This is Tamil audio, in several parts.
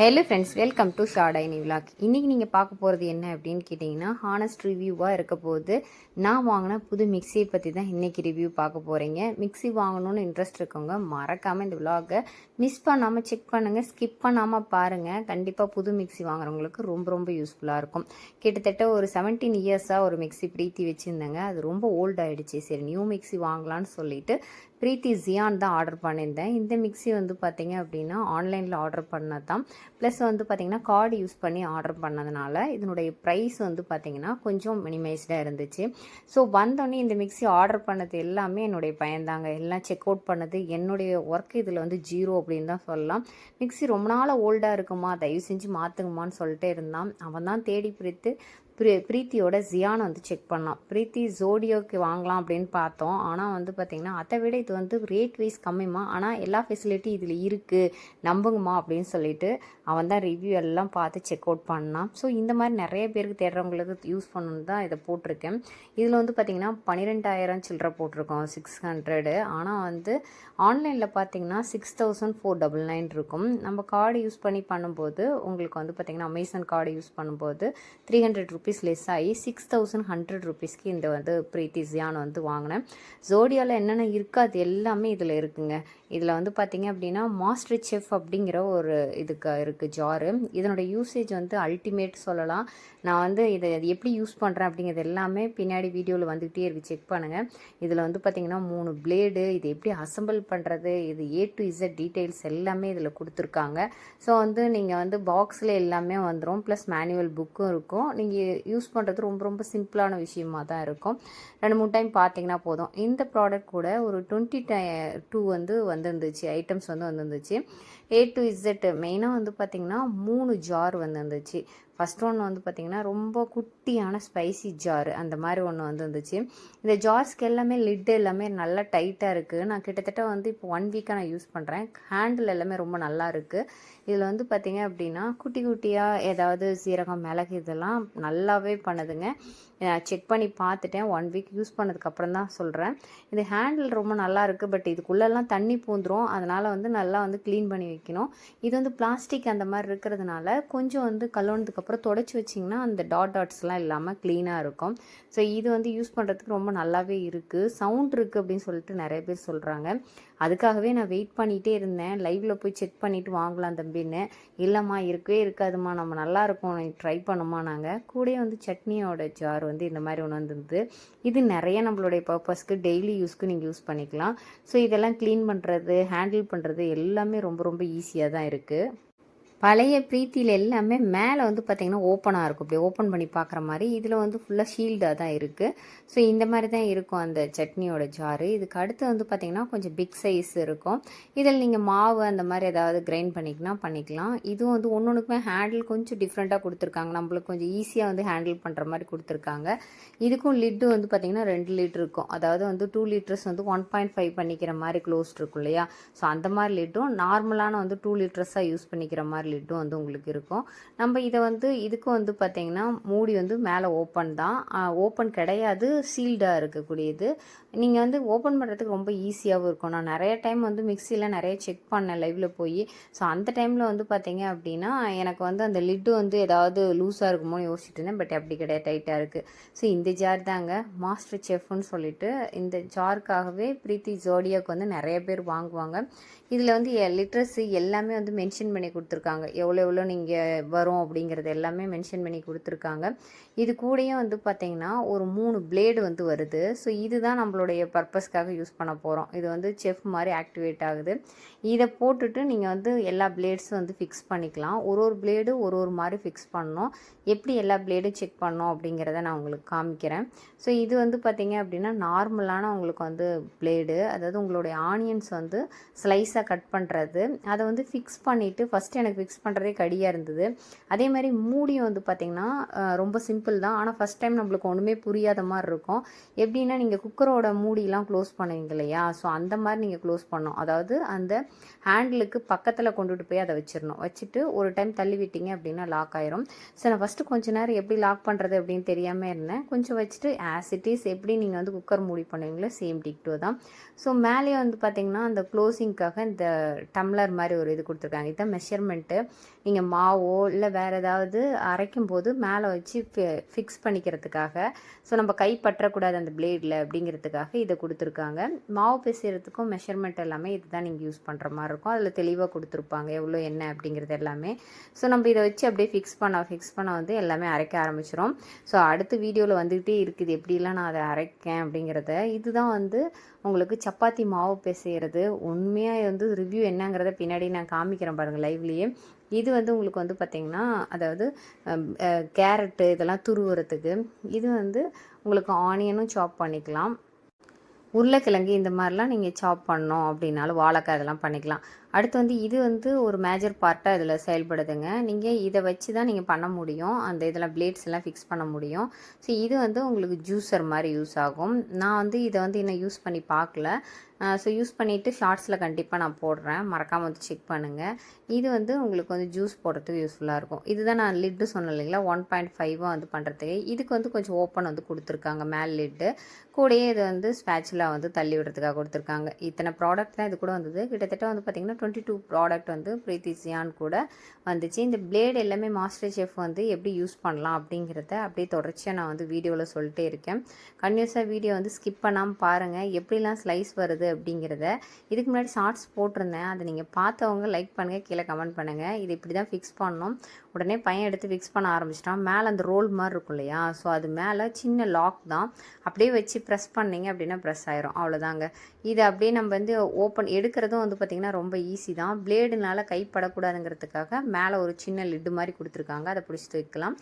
ஹலோ ஃப்ரெண்ட்ஸ் வெல்கம் டு ஷார்டைனி விளாக் இன்றைக்கி நீங்கள் பார்க்க போகிறது என்ன அப்படின்னு கேட்டிங்கன்னா ஹானஸ்ட் ரிவ்யூவாக இருக்க போது நான் வாங்கின புது மிக்சியை பற்றி தான் இன்றைக்கி ரிவ்யூ பார்க்க போகிறீங்க மிக்ஸி வாங்கணும்னு இன்ட்ரெஸ்ட் இருக்கவங்க மறக்காமல் இந்த விளாகை மிஸ் பண்ணாமல் செக் பண்ணுங்கள் ஸ்கிப் பண்ணாமல் பாருங்கள் கண்டிப்பாக புது மிக்ஸி வாங்குறவங்களுக்கு ரொம்ப ரொம்ப யூஸ்ஃபுல்லாக இருக்கும். கிட்டத்தட்ட ஒரு செவன்டீன் இயர்ஸாக ஒரு மிக்ஸி பிரீத்தி வச்சுருந்தேங்க. அது ரொம்ப ஓல்ட் ஆயிடுச்சு. சரி நியூ மிக்ஸி வாங்கலான்னு சொல்லிட்டு ப்ரீத்தி ஜியான் தான் ஆர்டர் பண்ணியிருந்தேன். இந்த மிக்ஸி வந்து பார்த்திங்க அப்படின்னா ஆன்லைனில் ஆர்டர் பண்ணது தான் ப்ளஸ் வந்து பார்த்திங்கன்னா கார்டு யூஸ் பண்ணி ஆர்டர் பண்ணதுனால இதனுடைய ப்ரைஸ் வந்து பார்த்தீங்கன்னா கொஞ்சம் மினிமைஸ்டாக இருந்துச்சு. ஸோ வந்தோடனே இந்த மிக்ஸி ஆர்டர் பண்ணது எல்லாமே என்னுடைய பையன்தாங்க. எல்லாம் செக் அவுட் பண்ணது என்னுடைய ஒர்க் இதில் வந்து ஜீரோ அப்படின்னு தான் சொல்லலாம். மிக்ஸி ரொம்ப நாள் ஓல்டாக இருக்குமா? தயவு செஞ்சு மாற்றுங்கம்மான்னு சொல்லிட்டே இருந்தான். அவன் தான் தேடி பிரித்து ப்ரீ பிரீத்தியோட ஜியான் வந்து செக் பண்ணோம் பிரீத்தி ஜோடியோக்கு வாங்கலாம் அப்படின்னு பார்த்தோம். ஆனால் வந்து பார்த்திங்கன்னா அதை விட இது வந்து ரேட் வைஸ் கம்மிமா ஆனால் எல்லா ஃபெசிலிட்டி இதில் இருக்குது நம்புங்கம்மா அப்படின்னு சொல்லிட்டு அவன் தான் ரிவ்யூ எல்லாம் பார்த்து செக் அவுட் பண்ணான். ஸோ இந்த மாதிரி நிறைய பேருக்கு தேடுறவங்களுக்கு யூஸ் பண்ணணுன்னு தான் இதை போட்டிருக்கேன். இதில் வந்து பார்த்திங்கன்னா பன்னிரெண்டாயிரம் சில்லற போட்டிருக்கோம் சிக்ஸ் ஹண்ட்ரடு ஆனால் வந்து ஆன்லைனில் பார்த்தீங்கன்னா six thousand four double nine இருக்கும். நம்ம கார்டு யூஸ் பண்ணி பண்ணும்போது உங்களுக்கு வந்து பார்த்திங்கன்னா அமேசான் கார்டு யூஸ் பண்ணும்போது த்ரீ ஹண்ட்ரட் ருபீஸ் லெஸ் ஆகி சிக்ஸ் தௌசண்ட் ஹண்ட்ரட் ருபீஸ்க்கு இந்த வந்து பிரீத்தி ஜியான் வந்து வாங்கினேன். ஜோடியாவில் என்னென்ன இருக்கோ அது எல்லாமே இதில் இருக்குங்க. இதில் வந்து பார்த்திங்க அப்படின்னா மாஸ்டர் செஃப் அப்படிங்கிற ஒரு இதுக்கு இருக்குது ஜாரு இதனோட யூசேஜ் வந்து அல்டிமேட் சொல்லலாம். நான் வந்து இதை எப்படி யூஸ் பண்ணுறேன் அப்படிங்கிறது எல்லாமே பின்னாடி வீடியோவில் வந்துகிட்டே இருக்குது செக் பண்ணுங்கள் இதில் வந்து பார்த்திங்கன்னா மூணு பிளேடு இது எப்படி அசம்பிள் பண்ணுறது இது ஏ டு இசட் டீட்டெயில்ஸ் எல்லாமே இதில் கொடுத்துருக்காங்க. ஸோ வந்து நீங்கள் வந்து பாக்ஸில் எல்லாமே வந்துடும் ப்ளஸ் மேனுவல் புக்கும் இருக்கும். நீங்கள் யூஸ் பண்ணுறது ரொம்ப ரொம்ப சிம்பிளான விஷயமா தான் இருக்கும். ரெண்டு மூணு டைம் பார்த்தீங்கன்னா போதும். இந்த ப்ராடக்ட் கூட ஒரு டுவெண்ட்டி டூ வந்து வந்துருந்துச்சு. ஐட்டம்ஸ் வந்து வந்துருந்துச்சு. ஏ டு இசட் மெயினாக வந்து பார்த்திங்கன்னா மூணு ஜார் வந்துருந்துச்சு. ஃபஸ்ட் ஒன்று வந்து பார்த்திங்கன்னா ரொம்ப குட்டியான ஸ்பைசி ஜார் அந்த மாதிரி ஒன்று வந்துருந்துச்சு. இந்த ஜார்ஸ்க்கு எல்லாமே லிட் எல்லாமே நல்லா டைட்டாக இருக்குது நான் கிட்டத்தட்ட வந்து இப்போ ஒன் வீக்காக நான் யூஸ் பண்ணுறேன் ஹேண்டில் எல்லாமே ரொம்ப நல்லா இருக்குது இதில் வந்து பார்த்திங்க அப்படின்னா குட்டி குட்டியாக ஏதாவது சீரகம் மிளகு இதெல்லாம் நல்லாவே பண்ணுதுங்க. நான் செக் பண்ணி பார்த்துட்டேன். ஒன் வீக் யூஸ் பண்ணதுக்கப்புறம் தான் சொல்கிறேன் இது ஹேண்டில் ரொம்ப நல்லா இருக்குது பட் இதுக்குள்ளெல்லாம் தண்ணி பூந்துரும். அதனால் வந்து நல்லா வந்து க்ளீன் பண்ணி வைக்கணும். இது வந்து பிளாஸ்டிக் அந்த மாதிரி இருக்கிறதுனால கொஞ்சம் வந்து கழுவுனதுக்கப்புறம் தொடச்சி வச்சிங்கன்னா அந்த டாட் டாட்ஸ்லாம் இல்லாமல் க்ளீனாக இருக்கும். ஸோ இது வந்து யூஸ் பண்ணுறதுக்கு ரொம்ப நல்லாவே இருக்குது சவுண்ட் இருக்குது அப்படின்னு சொல்லிட்டு நிறைய பேர் சொல்கிறாங்க அதுக்காகவே நான் வெயிட் பண்ணிகிட்டே இருந்தேன். லைவில் போய் செக் பண்ணிவிட்டு வாங்கலாம் தம்பின்னு. இல்லைம்மா இருக்கவே இருக்காதும்மா. நம்ம நல்லா இருக்கும். ட்ரை பண்ணுமா நாங்கள் கூடயே வந்து சட்னியோட ஜார் வந்து இந்த மாதிரி ஒன்று வந்துருந்தது இது நிறைய நம்மளுடைய பர்பஸ்க்கு டெய்லி யூஸ்க்கு நீங்கள் யூஸ் பண்ணிக்கலாம். ஸோ இதெல்லாம் க்ளீன் பண்ணுறது ஹேண்டில் பண்ணுறது எல்லாமே ரொம்ப ரொம்ப ஈஸியாக தான் இருக்குது பழைய ப்ரீத்தியில் எல்லாமே மேலே வந்து பார்த்திங்கன்னா ஓப்பனாக இருக்கும். இப்படி ஓப்பன் பண்ணி பார்க்குற மாதிரி. இதில் வந்து ஃபுல்லாக ஷீல்டாக தான் இருக்குது ஸோ இந்த மாதிரி தான் இருக்கும் அந்த சட்னியோட ஜாரு இதுக்கு அடுத்து வந்து பார்த்திங்கன்னா கொஞ்சம் பிக் சைஸ் இருக்கும். இதில் நீங்கள் மாவு அந்த மாதிரி ஏதாவது கிரைண்ட் பண்ணிக்கலாம் பண்ணிக்கலாம். இதுவும் வந்து ஒன்று ஒன்றுக்குமே ஹேண்டில் கொஞ்சம் டிஃப்ரெண்ட்டாக கொடுத்துருக்காங்க. நம்மளுக்கு கொஞ்சம் ஈஸியாக வந்து ஹேண்டில் பண்ணுற மாதிரி கொடுத்துருக்காங்க. இதுக்கும் லிட்டு வந்து பார்த்திங்கன்னா ரெண்டு லிட்டர் இருக்கும். அதாவது வந்து டூ லிட்டர்ஸ் வந்து ஒன் பாயிண்ட் ஃபைவ் பண்ணிக்கிற மாதிரி க்ளோஸ்ட் இருக்கும் இல்லையா? ஸோ அந்த மாதிரி லிட்டும் நார்மலான வந்து டூ லிட்டர்ஸாக யூஸ் பண்ணிக்கிற மாதிரி லிட்டும் வந்து உங்களுக்கு இருக்கும். நம்ம இதை வந்து இதுக்கும் வந்து பார்த்திங்கன்னா மூடி வந்து மேலே ஓப்பன் தான். ஓப்பன் கிடையாது சீல்டாக இருக்கக்கூடியது. நீங்கள் வந்து ஓப்பன் பண்ணுறதுக்கு ரொம்ப ஈஸியாகவும் இருக்கும். நான் நிறைய டைம் வந்து மிக்சியில் நிறைய செக் பண்ணேன் லைவில் போய். ஸோ அந்த டைமில் வந்து பார்த்தீங்க அப்படின்னா எனக்கு வந்து அந்த லிட்டு வந்து ஏதாவது லூஸாக இருக்குமோன்னு யோசிச்சுட்டு இருந்தேன். பட் அப்படி கிடையாது டைட்டாக இருக்குது ஸோ இந்த ஜார் தாங்க மாஸ்டர் செஃப்னு சொல்லிட்டு இந்த ஜாருக்காகவே பிரீத்தி ஜோடியாவுக்கு வந்து நிறைய பேர் வாங்குவாங்க. இதில் வந்து லிட்ரஸ் எல்லாமே வந்து மென்ஷன் பண்ணி கொடுத்துருக்காங்க. எவ்வளோ எவ்வளோ நீங்கள் வரும் அப்படிங்கிறது எல்லாமே மென்ஷன் பண்ணி கொடுத்துருக்காங்க. இது கூடயும் வந்து பார்த்திங்கன்னா ஒரு மூணு பிளேடு வந்து வருது. ஸோ இதுதான் நம்மளுடைய பர்பஸ்க்காக யூஸ் பண்ண போகிறோம் இது வந்து செஃப் மாதிரி ஆக்டிவேட் ஆகுது. இதை போட்டுட்டு நீங்கள் வந்து எல்லா பிளேட்ஸும் வந்து ஃபிக்ஸ் பண்ணிக்கலாம். ஒரு ஒரு பிளேடு ஒரு ஒரு மாதிரி ஃபிக்ஸ் பண்ணணும். எப்படி எல்லா பிளேடும் செக் பண்ணோம் அப்படிங்கிறத நான் உங்களுக்கு காமிக்கிறேன். ஸோ இது வந்து பார்த்திங்க அப்படின்னா நார்மலான உங்களுக்கு வந்து பிளேடு. அதாவது உங்களுடைய ஆனியன்ஸ் வந்து ஸ்லைஸாக கட் பண்ணுறது அதை வந்து ஃபிக்ஸ் பண்ணிவிட்டு ஃபஸ்ட்டு எனக்கு ஃபிக்ஸ் பண்ணுறதே கடியாக இருந்தது. அதே மாதிரி மூடியும் வந்து பார்த்திங்கன்னா ரொம்ப சிம்பிள் தான். ஆனால் ஃபஸ்ட் டைம் நம்மளுக்கு ஒன்றுமே புரியாத மாதிரி இருக்கும். எப்படின்னா நீங்கள் குக்கரோட மூடிலாம் க்ளோஸ் பண்ணுவீங்க இல்லையா? ஸோ அந்த மாதிரி நீங்கள் க்ளோஸ் பண்ணோம் அதாவது அந்த ஹேண்டிலுக்கு பக்கத்தில் கொண்டுட்டு போய் அதை வச்சிடணும். வச்சுட்டு ஒரு டைம் தள்ளி விட்டீங்க அப்படின்னா லாக் ஆயிரும். ஸோ நான் ஃபஸ்ட் ஃபஸ்ட்டு கொஞ்ச நேரம் எப்படி லாக் பண்ணுறது அப்படின்னு தெரியாமல் இருந்தேன். கொஞ்சம் வச்சுட்டு ஆஸ் இட் இஸ் எப்படி நீங்கள் வந்து குக்கர் மூடி பண்ணுவீங்களோ சேம் டிக்டோ தான். ஸோ மேலே வந்து பார்த்திங்கன்னா அந்த க்ளோசிங்க்காக இந்த டம்ளர் மாதிரி ஒரு இது கொடுத்துருக்காங்க. இதுதான் மெஷர்மெண்ட்டு நீங்கள் மாவோ இல்லை வேறு ஏதாவது அரைக்கும் போது மேலே வச்சு ஃபிக்ஸ் பண்ணிக்கிறதுக்காக. ஸோ நம்ம கை பற்றக்கூடாது அந்த பிளேடில் அப்படிங்கிறதுக்காக இதை கொடுத்துருக்காங்க. மாவு பிசைகிறதுக்கும் மெஷர்மெண்ட் எல்லாமே இதுதான் நீங்கள் யூஸ் பண்ணுற மாதிரி இருக்கும். அதில் தெளிவாக கொடுத்துருப்பாங்க எவ்வளோ என்ன அப்படிங்கிறது எல்லாமே. ஸோ நம்ம இதை வச்சு அப்படியே ஃபிக்ஸ் பண்ண ஃபிக்ஸ் பண்ண வந்து எல்லாமே அரைக்க ஆரம்பிச்சிடும் ஸோ அடுத்த வீடியோவில் வந்துக்கிட்டே இருக்குது. எப்படிலாம் நான் அதை அரைக்கேன் அப்படிங்கிறத. இதுதான் வந்து உங்களுக்கு சப்பாத்தி மாவு பிசைகிறது உண்மையாக வந்து ரிவ்யூ என்னங்கிறத பின்னாடி நான் காமிக்கிறேன் பாருங்கள் லைவ்லேயே இது வந்து உங்களுக்கு வந்து பார்த்திங்கன்னா அதாவது கேரட்டு இதெல்லாம் துருவுறதுக்கு. இது வந்து உங்களுக்கு ஆனியனும் சாப் பண்ணிக்கலாம். உருளைக்கிழங்கு இந்த மாதிரிலாம் நீங்கள் சாப் பண்ணோம் அப்படின்னாலும் வாழைக்காய் இதெல்லாம் பண்ணிக்கலாம். அடுத்து வந்து இது வந்து ஒரு மேஜர் பார்ட்டாக இதில் செயல்படுதுங்க. நீங்கள் இதை வச்சு தான் நீங்கள் பண்ண முடியும். அந்த இதில் பிளேட்ஸ் எல்லாம் ஃபிக்ஸ் பண்ண முடியும். ஸோ இது வந்து உங்களுக்கு ஜூஸர் மாதிரி யூஸ் ஆகும். நான் வந்து இதை வந்து இன்னும் யூஸ் பண்ணி பார்க்கல ஸோ யூஸ் பண்ணிவிட்டு ஷார்ட்ஸில் கண்டிப்பாக நான் போடுறேன். மறக்காமல் வந்து செக் பண்ணுங்கள் இது வந்து உங்களுக்கு வந்து ஜூஸ் போடுறதுக்கு யூஸ்ஃபுல்லாக இருக்கும். இதுதான் நான் லிட்டு சொன்னேன் இல்லைங்களா? ஒன் பாயிண்ட் ஃபைவாக வந்து பண்ணுறதுக்கு இதுக்கு வந்து கொஞ்சம் ஓப்பன் வந்து கொடுத்துருக்காங்க. மேல் லிட்டு கூடயே இது வந்து ஸ்பேச்சுலாக வந்து தள்ளி விடுறதுக்காக கொடுத்துருக்காங்க. இத்தனை ப்ராடக்ட் தான் இது கூட வந்தது. கிட்டத்தட்ட வந்து பார்த்திங்கன்னா டுவெண்ட்டி டூ ப்ராடக்ட் வந்து ப்ரீத்திசியான் கூட வந்துச்சு. இந்த பிளேட் எல்லாமே மாஸ்டர் செஃப் வந்து எப்படி யூஸ் பண்ணலாம் அப்படிங்கிறத அப்படியே தொடர்ச்சியாக நான் வந்து வீடியோவில் சொல்லிட்டே இருக்கேன். கன்யூஸாக வீடியோ வந்து ஸ்கிப் பண்ணாமல் பாருங்கள் எப்படிலாம் ஸ்லைஸ் வருது அப்படிங்கிறத. இதுக்கு முன்னாடி ஷார்ட்ஸ் போட்டிருந்தேன். அதை நீங்கள் பார்த்தவங்க லைக் பண்ணுங்கள் கீழே கமெண்ட் பண்ணுங்கள் இது இப்படி தான் ஃபிக்ஸ் பண்ணணும். உடனே பையன் எடுத்து ஃபிக்ஸ் பண்ண ஆரம்பிச்சிட்டான். மேலே அந்த ரோல் மாதிரி இருக்கும் இல்லையா? ஸோ அது மேலே சின்ன லாக் தான். அப்படியே வச்சு ப்ரெஸ் பண்ணிங்க அப்படின்னா ப்ரெஸ் ஆயிரும். அவ்வளோதாங்க இது அப்படியே நம்ம வந்து ஓப்பன் எடுக்கிறதும் வந்து பார்த்திங்கன்னா ரொம்ப ஈஸி தான். பிளேடுனால கைப்படக்கூடாதுங்கிறதுக்காக மேலே ஒரு சின்ன லிட்டு மாதிரி கொடுத்துருக்காங்க. அதை பிடிச்சி வைக்கலாம்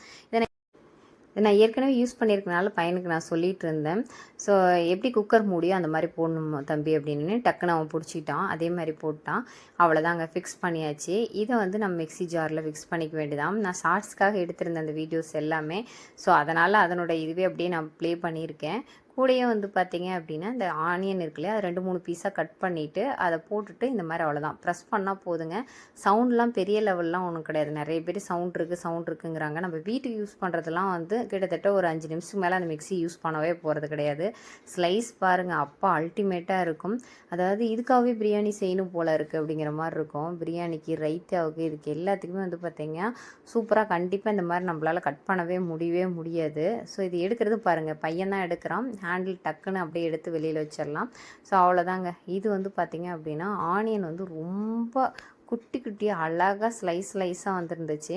இதை நான் ஏற்கனவே யூஸ் பண்ணியிருக்கனால பையனுக்கு நான் சொல்லிட்டு இருந்தேன் ஸோ எப்படி குக்கர் மூடியோ அந்த மாதிரி போடணும் தம்பி அப்படின்னு டக்குன்னு அவன் பிடிச்சிட்டான். அதே மாதிரி போட்டான். அவ்வளோதாங்க ஃபிக்ஸ் பண்ணியாச்சு. இதை வந்து நம்ம மிக்ஸி ஜாரில் ஃபிக்ஸ் பண்ணிக்க வேண்டியதான் நான் ஷார்ட்ஸ்க்காக எடுத்திருந்த அந்த வீடியோஸ் எல்லாமே. ஸோ அதனால் அதனோட இதுவே அப்படியே நான் ப்ளே பண்ணியிருக்கேன். கூடயே வந்து பார்த்தீங்க அப்படின்னா இந்த ஆனியன் இருக்குல்லையா அது ரெண்டு மூணு பீஸாக கட் பண்ணிவிட்டு அதை போட்டுட்டு இந்த மாதிரி அவ்வளோதான் ப்ரெஸ் பண்ணால் போதுங்க. சவுண்ட்லாம் பெரிய லெவல்லாம் ஒன்றும் கிடையாது. நிறைய பேர் சவுண்ட் இருக்குது சவுண்ட் இருக்குங்கிறாங்க. நம்ம வீட்டுக்கு யூஸ் பண்ணுறதுலாம் வந்து கிட்டத்தட்ட ஒரு அஞ்சு நிமிஷத்துக்கு மேலே அந்த மிக்ஸி யூஸ் பண்ணவே போகிறது கிடையாது. ஸ்லைஸ் பாருங்கள் அப்பா அல்டிமேட்டாக இருக்கும். அதாவது இதுக்காகவே பிரியாணி செய்யணும் போல் இருக்குது அப்படிங்கிற மாதிரி இருக்கும். பிரியாணிக்கு ரைத்தாவுக்கு இதுக்கு எல்லாத்துக்குமே வந்து பார்த்தீங்கன்னா சூப்பராக கண்டிப்பாக இந்த மாதிரி நம்மளால் கட் பண்ணவே முடியவே முடியாது. ஸோ இது எடுக்கிறது பாருங்கள் பையன் தான் எடுக்கிறான். ஹேண்டில் டக்குன்னு அப்படியே எடுத்து வெளியில் வச்சிடலாம் ஸோ அவ்வளோதாங்க இது வந்து பார்த்திங்க அப்படின்னா ஆனியன் வந்து ரொம்ப குட்டி குட்டியாக அழகாக ஸ்லைஸ் ஸ்லைஸாக வந்துருந்துச்சு.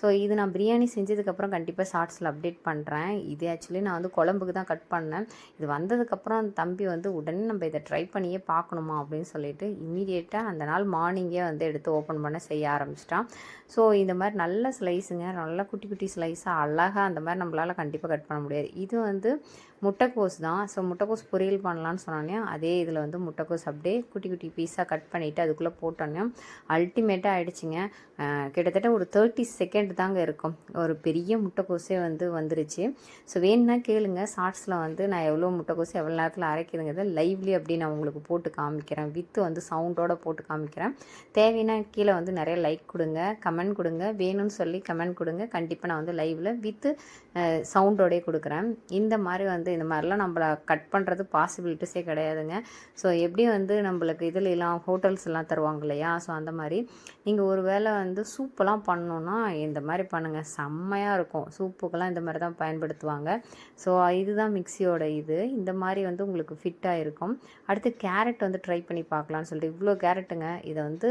ஸோ இது நான் பிரியாணி செஞ்சதுக்கப்புறம் கண்டிப்பாக ஷார்ட்ஸில் அப்டேட் பண்ணுறேன் இது ஆக்சுவலி நான் வந்து குழம்புக்கு தான் கட் பண்ணேன். இது வந்ததுக்கப்புறம் அந்த தம்பி வந்து உடனே நம்ம இதை ட்ரை பண்ணியே பார்க்கணுமா அப்படின்னு சொல்லிட்டு இமீடியட்டாக அந்த நாள் மார்னிங்கே வந்து எடுத்து ஓப்பன் பண்ண செய்ய ஆரம்பிச்சிட்டான். ஸோ இந்த மாதிரி நல்ல ஸ்லைஸுங்க நல்லா குட்டி குட்டி ஸ்லைஸாக அழகாக அந்த மாதிரி நம்மளால் கண்டிப்பாக கட் பண்ண முடியாது. இது வந்து முட்டைக்கோஸ் தான். ஸோ முட்டைக்கோஸ் பொரியல் பண்ணலான்னு சொன்னோன்னே அதே இதில் வந்து முட்டைக்கோஸ் அப்படியே குட்டி குட்டி பீஸாக கட் பண்ணிவிட்டு அதுக்குள்ளே போட்டோன்னே அல்டிமேட்டாக ஆகிடுச்சிங்க கிட்டத்தட்ட ஒரு தேர்ட்டி செகண்ட் தாங்க இருக்கும். ஒரு பெரிய முட்டைக்கோஸே வந்து வந்துருச்சு. ஸோ வேணுன்னா கேளுங்க. ஷார்ட்ஸில் வந்து நான் எவ்வளோ முட்டைக்கோஸ் எவ்வளோ நேரத்தில் அரைக்கிறதுங்கிறத லைவ்லி அப்படி நான் உங்களுக்கு போட்டு காமிக்கிறேன். வித்து வந்து சவுண்டோட போட்டு காமிக்கிறேன். தேவைன்னா கீழே வந்து நிறைய லைக் கொடுங்க. கமெண்ட் கொடுங்க. வேணும்னு சொல்லி கமெண்ட் கொடுங்க. கண்டிப்பாக நான் வந்து லைவில் வித்து சவுண்டோடே கொடுக்குறேன். இந்த மாதிரி வந்து இந்த மாதிரிலாம் நம்மள கட் பண்ணுறது பாசிபிலிட்டிஸே கிடையாதுங்க. ஸோ எப்படி வந்து நம்மளுக்கு இதுலலாம் ஹோட்டல்ஸ் எல்லாம் தருவாங்க இல்லையா? ஸோ அந்த மாதிரி மாதிரி. நீங்கள் ஒரு வேளை வந்து சூப்பெல்லாம் பண்ணணுன்னா இந்த மாதிரி பண்ணுங்கள் செம்மையாக இருக்கும். சூப்புக்கெல்லாம் இந்த மாதிரி தான் பயன்படுத்துவாங்க. ஸோ இதுதான் மிக்சியோட இது. இந்த மாதிரி வந்து உங்களுக்கு ஃபிட்டாக இருக்கும். அடுத்து கேரட் வந்து ட்ரை பண்ணி பார்க்கலான்னு சொல்லிட்டு இவ்வளோ கேரட்டுங்க. இதை வந்து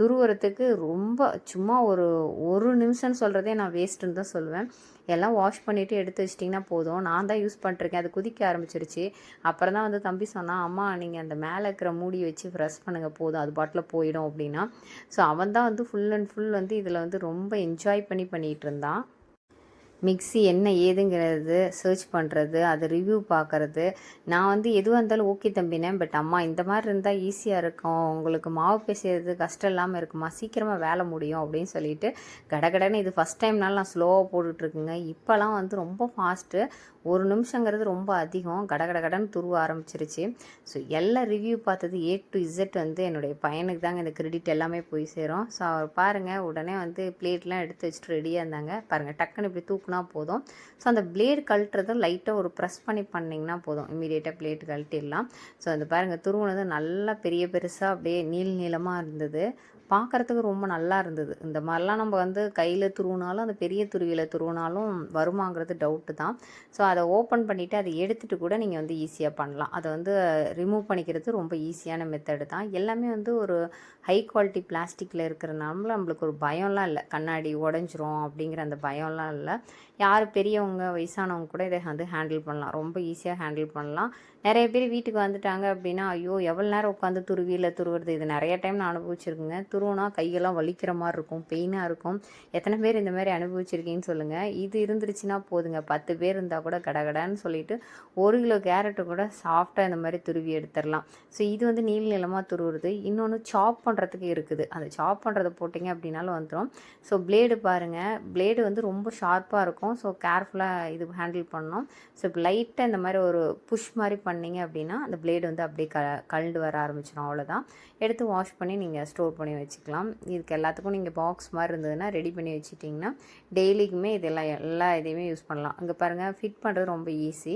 துருவுறதுக்கு ரொம்ப சும்மா ஒரு ஒரு நிமிஷம்னு சொல்கிறதே நான் வேஸ்ட்டுன்னு தான் சொல்லுவேன். எல்லாம் வாஷ் பண்ணிவிட்டு எடுத்து வச்சிட்டிங்கன்னா போதும். நான் தான் யூஸ் பண்ணிருக்கேன் அது குதிக்க ஆரம்பிச்சிருச்சு. அப்புறம் தான் வந்து தம்பி சொன்னான் அம்மா நீங்கள் அந்த மேலே இருக்கிற மூடி வச்சு ஃப்ரெஷ் பண்ணுங்கள் போதும். அது பாட்டில் போயிடும் அப்படின்னா. ஸோ அவன் தான் வந்து ஃபுல் அண்ட் ஃபுல் வந்து இதில் வந்து ரொம்ப என்ஜாய் பண்ணி பண்ணிகிட்டு இருந்தான். மிக்ஸி என்ன ஏதுங்கிறது சர்ச் பண்ணுறது அது ரிவ்யூ பார்க்குறது நான் வந்து எதுவாக இருந்தாலும் ஓகே தம்பினேன் பட் அம்மா இந்த மாதிரி இருந்தால் ஈஸியாக இருக்கும். உங்களுக்கு மாவு பேசுறது கஷ்டம் இல்லாமல் இருக்குமா? சீக்கிரமாக வேலை முடியும் அப்படின்னு சொல்லிட்டு கடகடன்னு இது ஃபஸ்ட் டைம்னால நான் ஸ்லோவாக போட்டுட்ருக்குங்க இப்போலாம் வந்து ரொம்ப ஃபாஸ்ட்டு ஒரு நிமிஷங்கிறது ரொம்ப அதிகம். கடகட கடன்னு துருவ ஆரம்பிச்சிருச்சு. ஸோ எல்லா ரிவ்யூ பார்த்தது ஏ டு இசட் வந்து என்னுடைய பையனுக்கு தாங்க இந்த கிரெடிட் எல்லாமே போய் சேரும். ஸோ அவர் பாருங்கள் உடனே வந்து பிளேட்லாம் எடுத்து வச்சுட்டு ரெடியாக இருந்தாங்க. பாருங்கள் டக்குன்னு இப்படி தூக்குனா போதும். ஸோ அந்த பிளேட் கழட்டுறதை லைட்டாக ஒரு ப்ரெஸ் பண்ணி பண்ணிங்கன்னா போதும். இமீடியட்டாக பிளேட் கழட்டிடலாம். ஸோ அந்த பாருங்கள் துருவுனது நல்லா பெரிய பெருசாக அப்படியே நீள் நீளமாக இருந்தது. பார்க்குறதுக்கு ரொம்ப நல்லா இருந்தது. இந்த மாதிரிலாம் நம்ம வந்து கையில் துருவினாலும் அந்த பெரிய துருவியில் துருவினாலும் வருமாங்கிறது டவுட்டு தான். ஸோ அதை ஓப்பன் பண்ணிவிட்டு அதை எடுத்துகிட்டு கூட நீங்கள் வந்து ஈஸியாக பண்ணலாம். அதை வந்து ரிமூவ் பண்ணிக்கிறது ரொம்ப ஈஸியான மெத்தடு தான். எல்லாமே வந்து ஒரு ஹை குவாலிட்டி பிளாஸ்டிக்கில் இருக்கிறனால நம்மளுக்கு ஒரு பயம்லாம் இல்லை. கண்ணாடி உடஞ்சிரும் அப்படிங்கிற அந்த பயம்லாம் இல்லை. யார் பெரியவங்க வயசானவங்க கூட இதை வந்து ஹேண்டில் பண்ணலாம். ரொம்ப ஈஸியாக ஹேண்டில் பண்ணலாம். நிறைய பேர் வீட்டுக்கு வந்துட்டாங்க அப்படின்னா ஐயோ எவ்வளோ நேரம் உட்காந்து துருவியில் துருவுறது? இது நிறைய டைம் நான் அனுபவிச்சிருக்கேங்க. துருவனா கையெல்லாம் வலிக்கிற மாதிரி இருக்கும் பெயினாக இருக்கும். எத்தனை பேர் இந்த மாதிரி அனுபவிச்சிருக்கீங்கன்னு சொல்லுங்கள் இது இருந்துருச்சுன்னா போதுங்க. பத்து பேர் இருந்தால் கூட கடகடான்னு சொல்லிட்டு ஒரு கிலோ கேரட்டு கூட சாஃப்டாக இந்த மாதிரி துருவி எடுத்துடலாம். ஸோ இது வந்து நீள் நிலமாக துருவுறது. இன்னொன்று சாப் பண்ணுறதுக்கு இருக்குது. அந்த சாப் பண்ணுறதை போட்டிங்க அப்படின்னாலும் வந்துடும் ஸோ பிளேடு பாருங்கள் பிளேடு வந்து ரொம்ப ஷார்ப்பாக இருக்கும். ஸோ கேர்ஃபுல்லாக இது ஹேண்டில் பண்ணணும். ஸோ இப்போ லைட்டாக இந்த மாதிரி ஒரு புஷ் மாதிரி பண்ணீங்க அப்படின்னா அந்த பிளேடு வந்து அப்படியே க கழுண்டு வர ஆரம்பிச்சிடும் அவ்வளோதான் எடுத்து வாஷ் பண்ணி நீங்கள் ஸ்டோர் பண்ணி வச்சுக்கலாம். இதுக்கு எல்லாத்துக்கும் நீங்கள் பாக்ஸ் மாதிரி இருந்ததுன்னா ரெடி பண்ணி வச்சுட்டிங்கன்னா டெய்லிக்குமே இதெல்லாம் எல்லா இதையுமே யூஸ் பண்ணலாம். அங்கே பாருங்கள் ஃபிட் பண்ணுறது ரொம்ப ஈஸி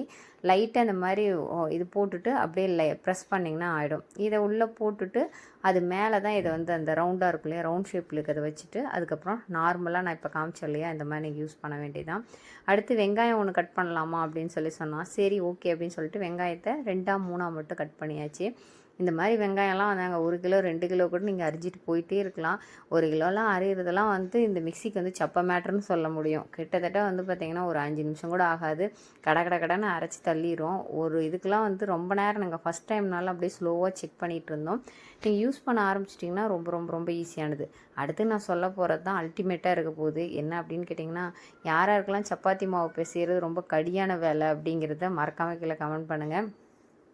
லைட்டாக இந்த மாதிரி ஓ, இது போட்டுட்டு அப்படியே லை ப்ரெஸ் பண்ணிங்கன்னா ஆகிடும் இதை உள்ளே போட்டுட்டு அது மேலே தான் இதை வந்து அந்த ரவுண்டாக இருக்கும் இல்லையா ரவுண்ட் ஷேப்பில் இருக்கிறத வச்சுட்டு அதுக்கப்புறம் நார்மலாக நான் இப்போ காமிச்சேன் இல்லையா இந்த மாதிரி நீங்கள் யூஸ் பண்ண வேண்டியதான் அடுத்து வெங்காயம் ஒன்று கட் பண்ணலாமா அப்படின்னு சொல்லி சொன்னால் சரி ஓகே அப்படின்னு சொல்லிட்டு வெங்காயத்தை ரெண்டாக மூணாக மட்டும் கட் பண்ணியாச்சு. இந்த மாதிரி வெங்காயம்லாம் வந்தாங்க ஒரு கிலோ ரெண்டு கிலோ கூட நீங்கள் அரிஞ்சிட்டு போயிட்டே இருக்கலாம். ஒரு கிலோலாம் அரைகிறதெல்லாம் வந்து இந்த மிக்சிக்கு வந்து சப்ப மேட்டர்னு சொல்ல முடியும். கிட்டத்தட்ட வந்து பார்த்திங்கன்னா ஒரு அஞ்சு நிமிஷம் கூட ஆகாது. கட கட கடன்னு அரைச்சி தள்ளிடும் ஒரு இதுக்கெலாம் வந்து ரொம்ப நேரம் நாங்கள் ஃபஸ்ட் டைம்னால அப்படியே ஸ்லோவாக செக் பண்ணிகிட்டு இருந்தோம். நீங்கள் யூஸ் பண்ண ஆரம்பிச்சிட்டிங்கன்னா ரொம்ப ரொம்ப ரொம்ப ஈஸியானது அடுத்து நான் சொல்ல போகிறது தான் அல்டிமேட்டாக இருக்க போகுது. என்ன அப்படின்னு கேட்டிங்கன்னா யார் சப்பாத்தி மாவு பிசைகிறது ரொம்ப கடியான வேலை அப்படிங்கிறத மறக்காம கீழே கமெண்ட் பண்ணுங்கள்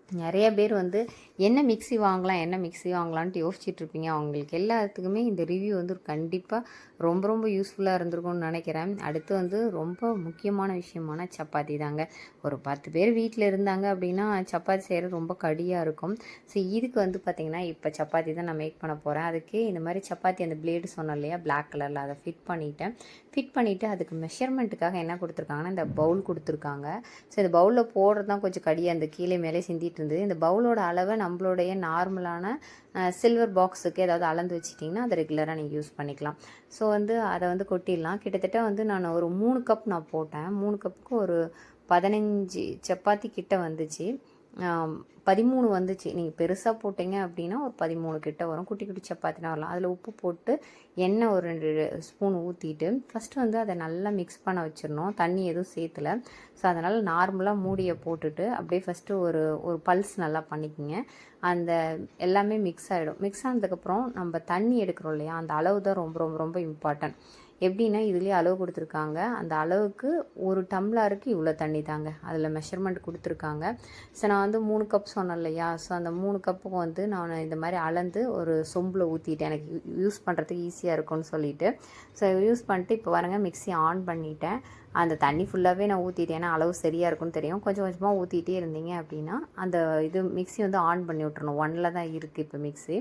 நிறைய பேர் வந்து என்ன மிக்ஸி வாங்கலாம் என்ன மிக்ஸி வாங்கலான்ட்டு யோசிச்சுட்ருப்பீங்க. அவங்களுக்கு எல்லாத்துக்குமே இந்த ரிவ்யூ வந்து கண்டிப்பாக ரொம்ப ரொம்ப யூஸ்ஃபுல்லாக இருந்திருக்கும்னு நினைக்கிறேன். அடுத்து வந்து ரொம்ப முக்கியமான விஷயமான சப்பாத்தி தாங்க. ஒரு பத்து பேர் வீட்டில் இருந்தாங்க அப்படின்னா சப்பாத்தி செய்கிறது ரொம்ப கடியாக இருக்கும். ஸோ இதுக்கு வந்து பார்த்திங்கன்னா இப்போ சப்பாத்தி தான் நான் மேக் பண்ண போகிறேன் அதுக்கு இந்த மாதிரி சப்பாத்தி அந்த பிளேடு சொன்னோம் இல்லையா பிளாக் கலரில் அதை ஃபிட் பண்ணிவிட்டேன் ஃபிட் பண்ணிவிட்டு அதுக்கு மெஷர்மெண்ட்டுக்காக என்ன கொடுத்துருக்காங்கன்னா இந்த பவுல் கொடுத்துருக்காங்க. ஸோ இந்த பவுலில் போடுறது தான் கொஞ்சம் கடியாக அந்த கீழே மேலே சிந்திட்டு இருந்தது. இந்த பவுலோட அளவை நம்மளுடைய நார்மலான சில்வர் பாக்ஸுக்கு ஏதாவது அளந்து வச்சிட்டிங்கன்னா அதை ரெகுலராக நீங்கள் யூஸ் பண்ணிக்கலாம். ஸோ வந்து அதை வந்து கொட்டிடலாம். கிட்டத்தட்ட வந்து நான் ஒரு மூணு கப் நான் போட்டேன். மூணு கப்புக்கு ஒரு பதினஞ்சு சப்பாத்தி கிட்ட வந்துச்சு. பதிமூணு வந்துச்சு. நீங்கள் பெருசாக போட்டிங்க அப்படின்னா ஒரு பதிமூணு கிட்ட வரும். குட்டி குட்டி சப்பாத்தினா வரலாம். அதில் உப்பு போட்டு எண்ணெய் ஒரு ரெண்டு ஸ்பூன் ஊற்றிட்டு ஃபஸ்ட்டு வந்து அதை நல்லா மிக்ஸ் பண்ண வச்சிடணும். தண்ணி எதுவும் சேர்த்துல ஸோ அதனால் நார்மலாக மூடியை போட்டுட்டு அப்படியே ஃபஸ்ட்டு ஒரு ஒரு பல்ஸ் நல்லா பண்ணிக்கோங்க. அந்த எல்லாமே மிக்ஸ் ஆகிடும் மிக்ஸ் ஆனதுக்கப்புறம் நம்ம தண்ணி எடுக்கிறோம் இல்லையா? அந்த அளவு தான் ரொம்ப ரொம்ப ரொம்ப இம்பார்ட்டன்ட் எப்படின்னா இதுலேயே அளவு கொடுத்துருக்காங்க. அந்த அளவுக்கு ஒரு டம்ளருக்கு இவ்வளோ தண்ணி தாங்க. அதில் மெஷர்மெண்ட் கொடுத்துருக்காங்க. ஸோ நான் வந்து மூணு கப்ஸ் சொன்னேன் இல்லையா ஸோ அந்த மூணு கப்புக்கும் வந்து நான் இந்த மாதிரி அளந்து ஒரு சொம்பில் ஊற்றிட்டேன் எனக்கு யூஸ் பண்ணுறதுக்கு ஈஸியாக இருக்கும்னு சொல்லிட்டு. ஸோ யூஸ் பண்ணிட்டு இப்போ வரங்க மிக்ஸி ஆன் பண்ணிட்டேன். அந்த தண்ணி ஃபுல்லாகவே நான் ஊற்றிட்டேன் ஏன்னா அளவு சரியாக இருக்கும்னு தெரியும். கொஞ்சம் கொஞ்சமாக ஊற்றிட்டே இருந்தீங்க அப்படின்னா அந்த இது மிக்ஸி வந்து ஆன் பண்ணி விட்றணும் ஒன்னில் தான் இருக்குது இப்போ மிக்ஸி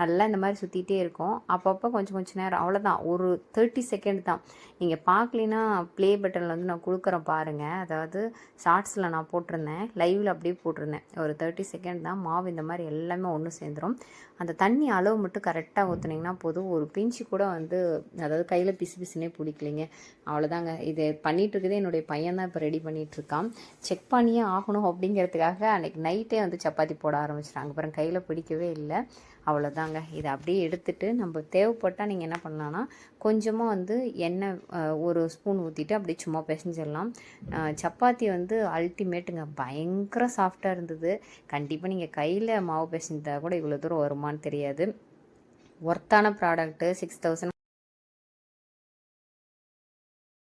நல்லா இந்த மாதிரி சுற்றிட்டே இருக்கும். அப்பப்போ கொஞ்சம் கொஞ்சம் நேரம் அவ்வளோதான் ஒரு தேர்ட்டி செகண்ட் தான். நீங்கள் பார்க்கலின்னா ப்ளே பட்டனில் வந்து நான் கொடுக்குறேன் பாருங்கள் அதாவது ஷார்ட்ஸில் நான் போட்டிருந்தேன். லைவில் அப்படியே போட்டிருந்தேன். ஒரு தேர்ட்டி செகண்ட் தான். மாவு இந்த மாதிரி எல்லாமே ஒன்று சேர்ந்துரும். அந்த தண்ணி அளவு மட்டும் கரெக்டாக ஊற்றுனீங்கன்னா போதும். ஒரு பிஞ்சு கூட வந்து அதாவது கையில் பிசு பிசுனே பிடிக்கலைங்க. அவ்வளோதாங்க இது பண்ணிகிட்டு இருக்குதே என்னுடைய பையன் தான் இப்போ ரெடி பண்ணிகிட்ருக்கான் இருக்கான் செக் பண்ணியே ஆகணும் அப்படிங்கிறதுக்காக அன்றைக்கி நைட்டே வந்து சப்பாத்தி போட ஆரம்பிச்சிட்டாங்க. அப்புறம் கையில் பிடிக்கவே இல்லை. அவ்வளோதாங்க இதை அப்படியே எடுத்துட்டு நம்ம தேவைப்பட்டால் நீங்கள் என்ன பண்ணலான்னா கொஞ்சமாக வந்து எண்ணெய் ஒரு ஸ்பூன் ஊற்றிட்டு அப்படியே சும்மா பிசைஞ்சிடலாம். சப்பாத்தி வந்து அல்டிமேட்டுங்க பயங்கர சாஃப்டாக இருந்தது. கண்டிப்பாக நீங்கள் கையில் மாவு பிசைஞ்சா கூட இவ்வளோ தூரம் வருமான்னு தெரியாது. ஒர்த்தான ப்ராடக்ட்டு சிக்ஸ் தௌசண்ட்